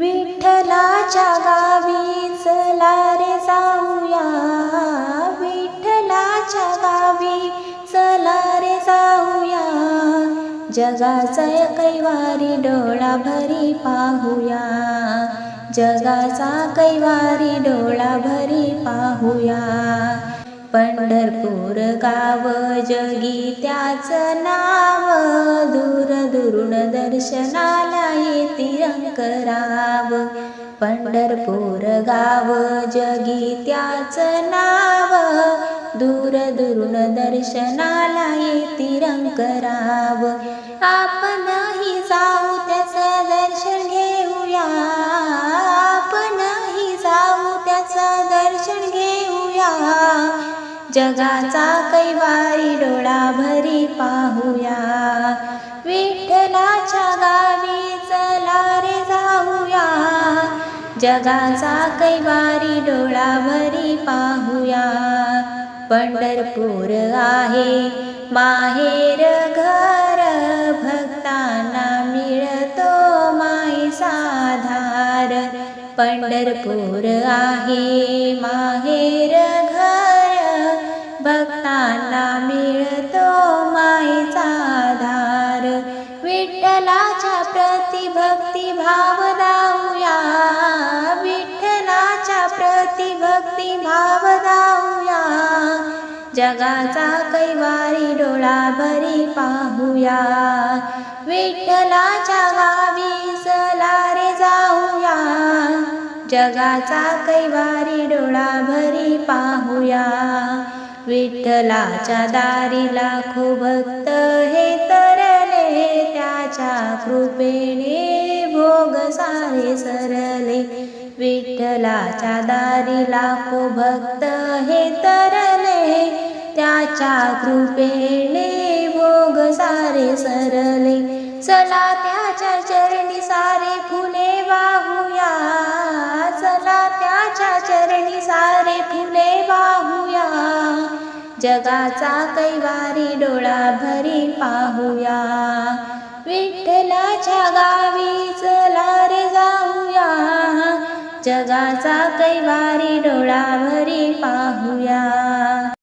विठ्ठलाच्या गावी चला रे जाऊया. विठ्ठलाच्या गावी चला रे जाऊया. जगाचा कैवारी डोळा भरी पाहूया. जगाचा कैवारी डोळा भरी पाहूया. पंढरपूर गाव जगी त्याचं नाव दूर दुरून दर्शनाला तिरंकराव अंकराव पंढरपूर गाव जगी त्याचं नाव दूर दुरून दर्शनाला तिरंकराव आपण जगाचा कैवारी डोळा भरी पाहूया. विठ्ठलाच्या गावी चला रे जाऊया. जगाचा कैवारी डोळा भरी पाहूया. पंढरपूर आहे माहेर घर भक्तांना मिळतो माई साधार पंढरपूर आहे माहेर प्रति भक्ती भाव दाऊया विठ्ठलाच्या प्रति भक्ती भाव दाऊया जगाचा कैवारी डोळा भरी पाहूया. विठ्ठलाच्या गावी सलारे जाऊया. जगाचा कैवारी डोळा भरी पाहूया. विठ्ठलाच्या दारी लाखो भक्त हे तर देवाच्या कृपेने भोग सारे सरले. विठ्ठलाच्या दारी लाखो भक्त हे तरले. त्याच्या कृपेने भोग सारे सरले. चला त्याच्या चरणी सारे फुले वाहूया. चला त्याच्या चरणी सारे फुले वाहूया. जगाचा कैवारी डोळा भरी पाहूया. विठ्ठलाच्या गावी चला रे जाऊया. जगाचा कैवारी डोळा भरी पाहूया.